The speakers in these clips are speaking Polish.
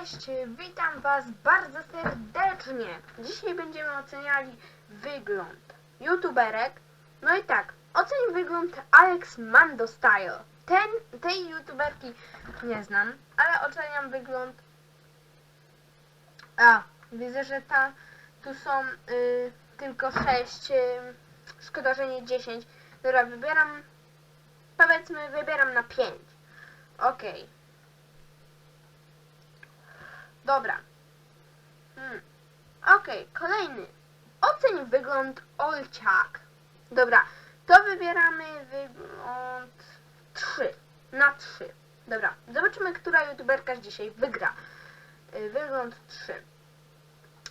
Cześć, witam Was bardzo serdecznie. Dzisiaj będziemy oceniali wygląd youtuberek. No i tak, oceń wygląd Alex Mando Style. Ten, tej youtuberki nie znam, ale oceniam wygląd... A, widzę, że ta, tu są y, tylko 6, y, szkoda, że nie 10. Dobra, wybieram, powiedzmy, wybieram na 5. Okej. Dobra. Hmm. Okej, kolejny. Oceń wygląd Olciak. Dobra, to wybieramy wygląd 3. Na 3. Dobra, zobaczymy, która youtuberka dzisiaj wygra. Y, Wygląd 3.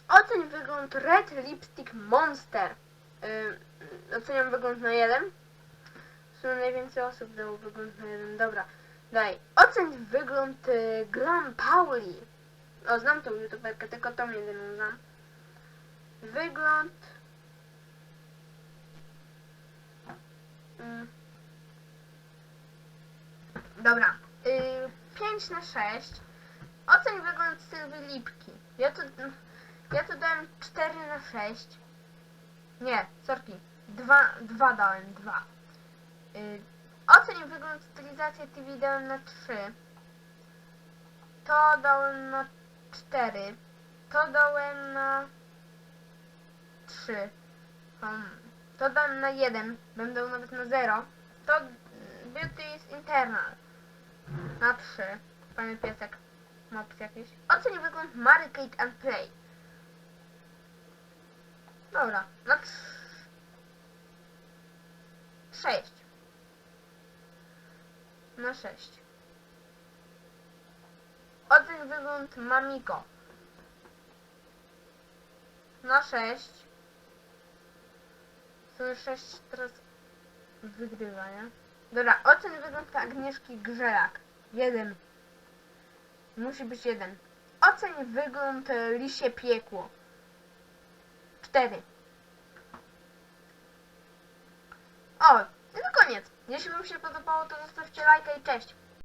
Oceń wygląd Red Lipstick Monster. Y, Oceniam wygląd na 1. W sumie najwięcej osób dało wygląd na 1. Dobra, daj. Oceń wygląd y, Glam Pauli. O, znam tą youtuberkę, tylko tą jedyną znam. Wygląd... Mm. Dobra. Y, 5 na 6. Oceń wygląd Sylwii Lipki. Ja tu, ja tu dałem 4 na 6. Nie, sorki. 2, 2 dałem, 2. Y, oceń wygląd stylizacji TV dałem na 3. To dałem na 4. To dałem na 3. Hmm. To dałem na 1. Będę nawet na 0. To beauty is internal. Na 3. Fajny piesek. Mops jakiś. Oceń wygląd Mary Kate and Play. Dobra. Na 3. 6. Na 6. Oceń wygląd Mamiko. Na 6. To 6 teraz wygrywa, nie? Dobra, oceń wygląd Agnieszki Grzelak. 1. Musi być 1. Oceń wygląd e, Lisie Piekło. 4. O, i to koniec. Jeśli Wam się podobało, to zostawcie lajka i cześć.